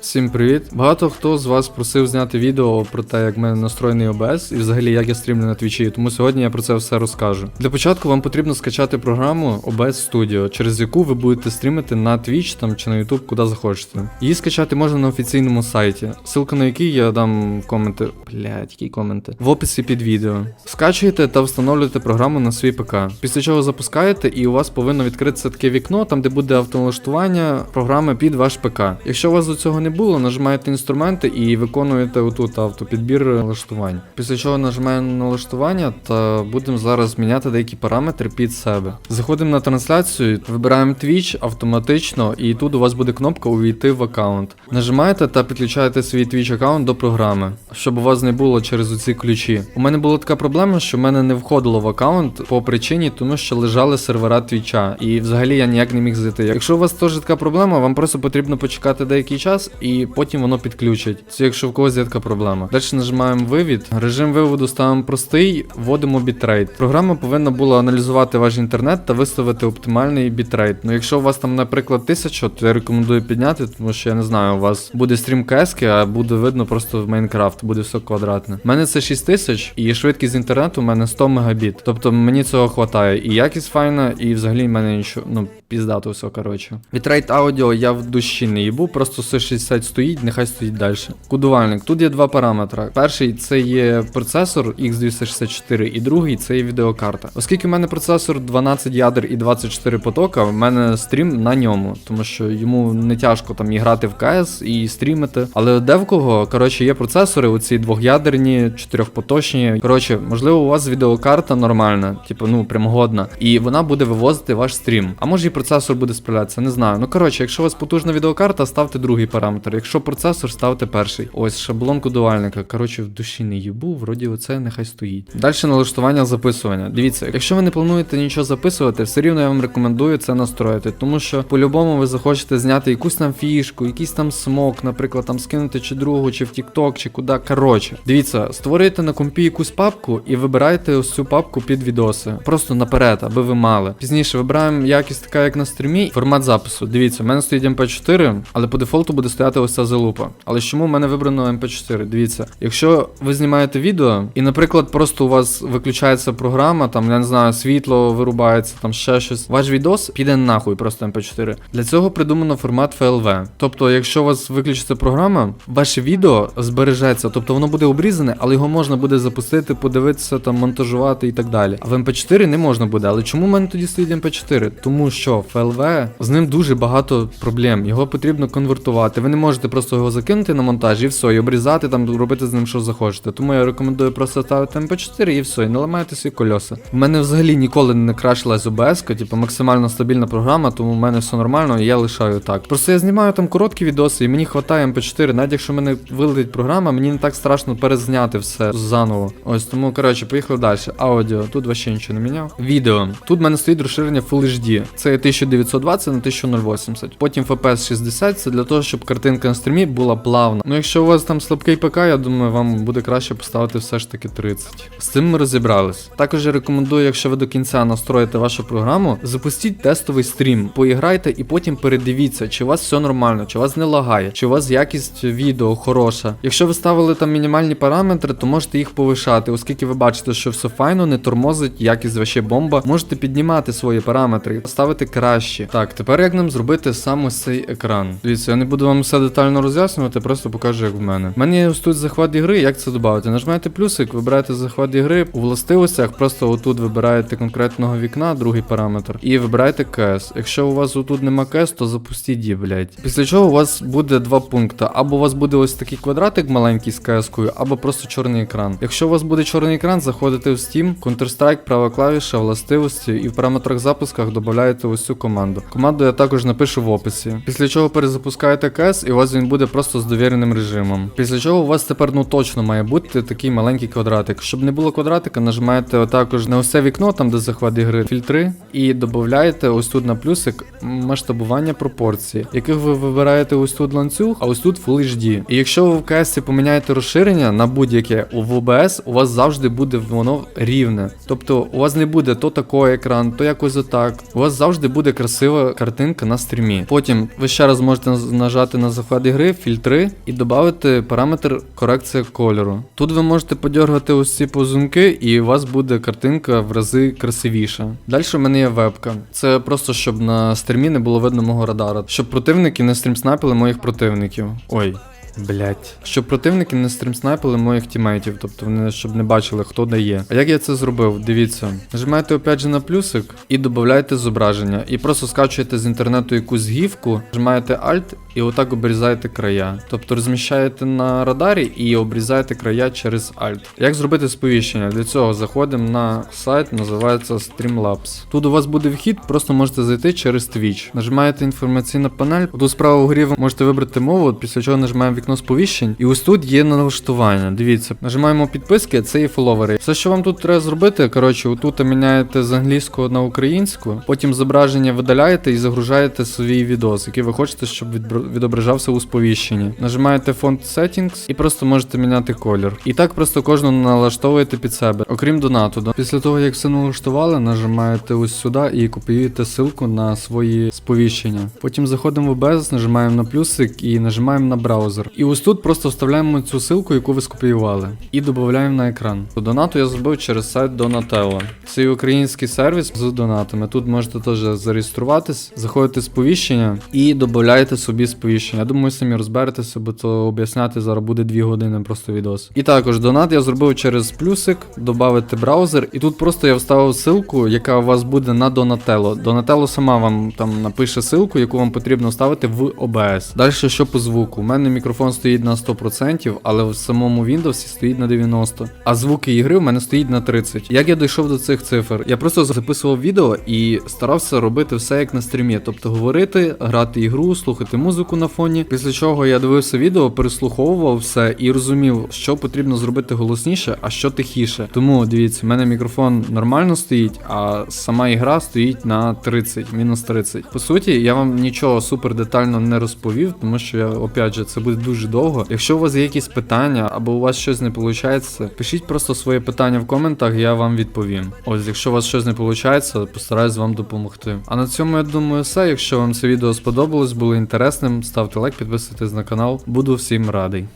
Всім привіт! Багато хто з вас просив зняти відео про те, як в мене настроєний OBS і взагалі як я стрімлю на твічі, тому сьогодні я про це все розкажу. Для початку вам потрібно скачати програму OBS Studio, через яку ви будете стрімити на Twitch там чи на YouTube, куди захочете. Її скачати можна на офіційному сайті, ссылка на який я дам в коменти. Блять, які коменти. В описі під відео. Скачуєте та встановлюєте програму на свій ПК. Після чого запускаєте, і у вас повинно відкритися таке вікно, там де буде автоналаштування програми під ваш ПК. Якщо у вас до цього не було, нажимаєте інструменти і виконуєте отут автопідбір налаштувань. Після чого нажимаємо налаштування та будемо зараз міняти деякі параметри під себе. Заходимо на трансляцію, вибираємо Twitch автоматично, і тут у вас буде кнопка Увійти в аккаунт. Нажимаєте та підключаєте свій Twitch аккаунт до програми, щоб у вас не було через оці ключі. У мене була така проблема, що в мене не входило в аккаунт по причині, тому що лежали сервера Твіча, і взагалі я ніяк не міг зайти. Якщо у вас теж така проблема, вам просто потрібно почекати деякий час і потім воно підключить. Це якщо в когось є така проблема. Далі нажимаємо вивід. Режим виводу ставимо простий, вводимо бітрейт. Програма повинна була аналізувати ваш інтернет та виставити оптимальний бітрейт. Ну якщо у вас там, наприклад, 1000, то я рекомендую підняти, тому що я не знаю, у вас буде стрім КС, а буде видно просто в Майнкрафт, буде все квадратне. У мене це 6000 і швидкість інтернету у мене 100 мегабіт. Тобто мені цього хватає. І якість файна, і взагалі в мене нічого, ну, піздато все, коротше. Бітрейт аудіо я в душі не їбу, просто 160 стоїть, нехай стоїть далі. Кодувальник. Тут є два параметри. Перший це є процесор X264, і другий це є відеокарта. Оскільки в мене процесор 12 ядер і 24 потока, в мене стрім на ньому, тому що йому не тяжко там і грати в КС і стрімити. Але де в кого, коротше, є процесори, оці двох'ядерні, чотирьохпоточні. Коротше, можливо, у вас відеокарта нормальна, типу, ну, прямогодна, і вона буде вивозити ваш стрім. А може і процесор буде справлятися, не знаю. Ну коротше, якщо у вас потужна відеокарта, ставте другий параметр. Якщо процесор, ставте перший. Ось шаблон кодувальника. Коротше, в душі не їбу, вроді оце нехай стоїть. Далі налаштування записування. Дивіться, якщо ви не плануєте нічого записувати, все рівно я вам рекомендую це настроїти, тому що по-любому ви захочете зняти якусь там фішку, якийсь там смок, наприклад, там скинути чи другу, чи в TikTok, чи куди. Коротше, дивіться, створюйте на компі якусь папку і вибирайте ось цю папку під відоси. Просто наперед, аби ви мали. Пізніше вибираємо якість така, як на стрімі. Формат запису. Дивіться, в мене стоїть MP4, але по дефолту буде стояти ось ця залупа. Але чому в мене вибрано MP4? Дивіться, якщо ви знімаєте відео, і, наприклад, просто у вас виключається програма, там, я не знаю, світло вирубається, там ще щось. Ваш відос піде нахуй просто MP4. Для цього придумано формат FLV. Тобто, якщо у вас виключиться програма, ваше відео збережеться, тобто воно буде обрізане, але його можна буде запустити, подивитися, там, монтажувати і так далі. А в MP4 не можна буде. Але чому в мене тоді стоїть MP4? Тому що FLV, з ним дуже багато проблем. Його потрібно конвертувати. Ви не можете просто його закинути на монтаж і все, і обрізати там, робити з ним що захочете. Тому я рекомендую просто ставити MP4 і все, і не ламайте свої кольоса. В мене взагалі ніколи не крашилась OBS, типу максимально стабільна програма, тому в мене все нормально, і я лишаю так. Просто я знімаю там короткі відоси, і мені вистачає MP4, навіть якщо мене вилетить програма, мені не так страшно перезняти все заново. Ось тому, коротше, поїхали далі. Аудіо, тут вообще нічого не міняв. Відео. Тут в мене стоїть розширення Full HD. Це 1920 на 1080. Потім FPS 60, це для того, щоб картинка на стрімі була плавна. Ну якщо у вас там слабкий ПК, я думаю, вам буде краще поставити все ж таки 30. З цим ми розібрались. Також я рекомендую, якщо ви до кінця настроїте вашу програму, запустіть тестовий стрім, поіграйте і потім передивіться, чи у вас все нормально, чи у вас не лагає, чи у вас якість відео хороша. Якщо ви ставили там мінімальні параметри, то можете їх повишати, оскільки ви бачите, що все файно, не тормозить, якість вообще бомба. Можете піднімати свої параметри, ставити краще. Так, тепер як нам зробити саме цей екран? Дивіться, я не буду вам все детально роз'яснювати, просто покажу, як в мене. У мене ось тут захват ігри, як це додати? Нажимаєте плюсик, вибираєте захват ігри. У властивостях просто отут вибираєте конкретного вікна, другий параметр, і вибираєте КС. Якщо у вас отут нема КС, то запустіть її, блядь. Після чого у вас буде два пункти. Або у вас буде ось такий квадратик маленький з КС-кою, або просто чорний екран. Якщо у вас буде чорний екран, заходите в Steam, Counter-Strike, права клавіша, властивості, і в параметрах запусках додаєте ось цю команду. Команду я також напишу в описі. Після чого перезапускаєте КС, і у вас він буде просто з довіреним режимом. Після чого у вас тепер ну точно має бути такий маленький квадратик. Щоб не було квадратика, нажимаєте також на це вікно, там де захват ігри, фільтри, і додаєте ось тут на плюсик масштабування пропорції, яких ви вибираєте ось тут ланцюг, а ось тут Full HD. І якщо ви в КС поміняєте розширення на будь-яке в OBS, у вас завжди буде воно рівне. Тобто у вас не буде то такий екран, то якось отак. У вас завжди буде красива картинка на стрімі. Потім ви ще раз можете нажати на на захват ігри, фільтри і додати параметр корекція кольору. Тут ви можете подергати ось ці позунки, і у вас буде картинка в рази красивіша. Далі в мене є вебка. Це просто щоб на стрімі не було видно мого радара, щоб противники не стрімснайпили моїх противників. Ой. Блять. Щоб противники не стрімснайпили моїх тімейтів, тобто вони щоб не бачили, хто дає. А як я це зробив? Дивіться, нажимаєте опять же на плюсик і додаєте зображення. І просто скачуєте з інтернету якусь гівку, нажимаєте Alt і отак обрізаєте края. Тобто розміщаєте на радарі і обрізаєте края через Alt. Як зробити сповіщення? Для цього заходимо на сайт, називається Streamlabs. Тут у вас буде вхід, просто можете зайти через Twitch. Нажимаєте інформаційна панель. Тут справа вгорі ви можете вибрати мову, після чого нажимаємо вікно сповіщень. І ось тут є налаштування. Дивіться, нажимаємо підписки, це є фоловери. Все, що вам тут треба зробити, коротше, отут міняєте з англійського на українську, потім зображення видаляєте і загружаєте свій відос, який ви хочете, щоб відбр- відображався у сповіщенні. Нажимаєте фонд Settings і просто можете міняти колір. І так просто кожну налаштовуєте під себе, окрім донату. Після того, як все налаштували, нажимаєте ось сюди і копіюєте ссылку на свої сповіщення. Потім заходимо в OBS, нажимаємо на плюсик і нажимаємо на браузер. І ось тут просто вставляємо цю ссылку, яку ви скопіювали, і додаємо на екран. Донату я зробив через сайт Donatello. Це український сервіс з донатами. Тут можете теж зареєструватись, заходите в сповіщення і додаєте собі сповіщення. Я думаю, самі розберетеся, бо то об'ясняти зараз буде 2 години просто відос. І також донат я зробив через плюсик, додати браузер, і тут просто я вставив ссылку, яка у вас буде на Donatello. Donatello сама вам там напише ссылку, яку вам потрібно вставити в OBS. Далі що по звуку? У мене мікрофон стоїть на 100%, але в самому Windows стоїть на 90%. А звуки ігри у мене стоїть на 30%. Як я дійшов до цих цифр? Я просто записував відео і старався робити все як на стрімі, тобто говорити, грати ігру, слухати музику на фоні. Після чого я дивився відео, переслуховував все і розумів, що потрібно зробити голосніше, а що тихіше. Тому дивіться, в мене мікрофон нормально стоїть, а сама ігра стоїть на 30, мінус 30. По суті, я вам нічого супер детально не розповів, тому що я опять же це буде дуже довго. Якщо у вас є якісь питання або у вас щось не виходить, пишіть просто своє питання в коментах, я вам відповім. Ось, якщо у вас щось не виходить, постараюсь вам допомогти. А на цьому я думаю, все. Якщо вам це відео сподобалось, було інтересним, ставте лайк, підписуйтесь на канал. Буду всім радий.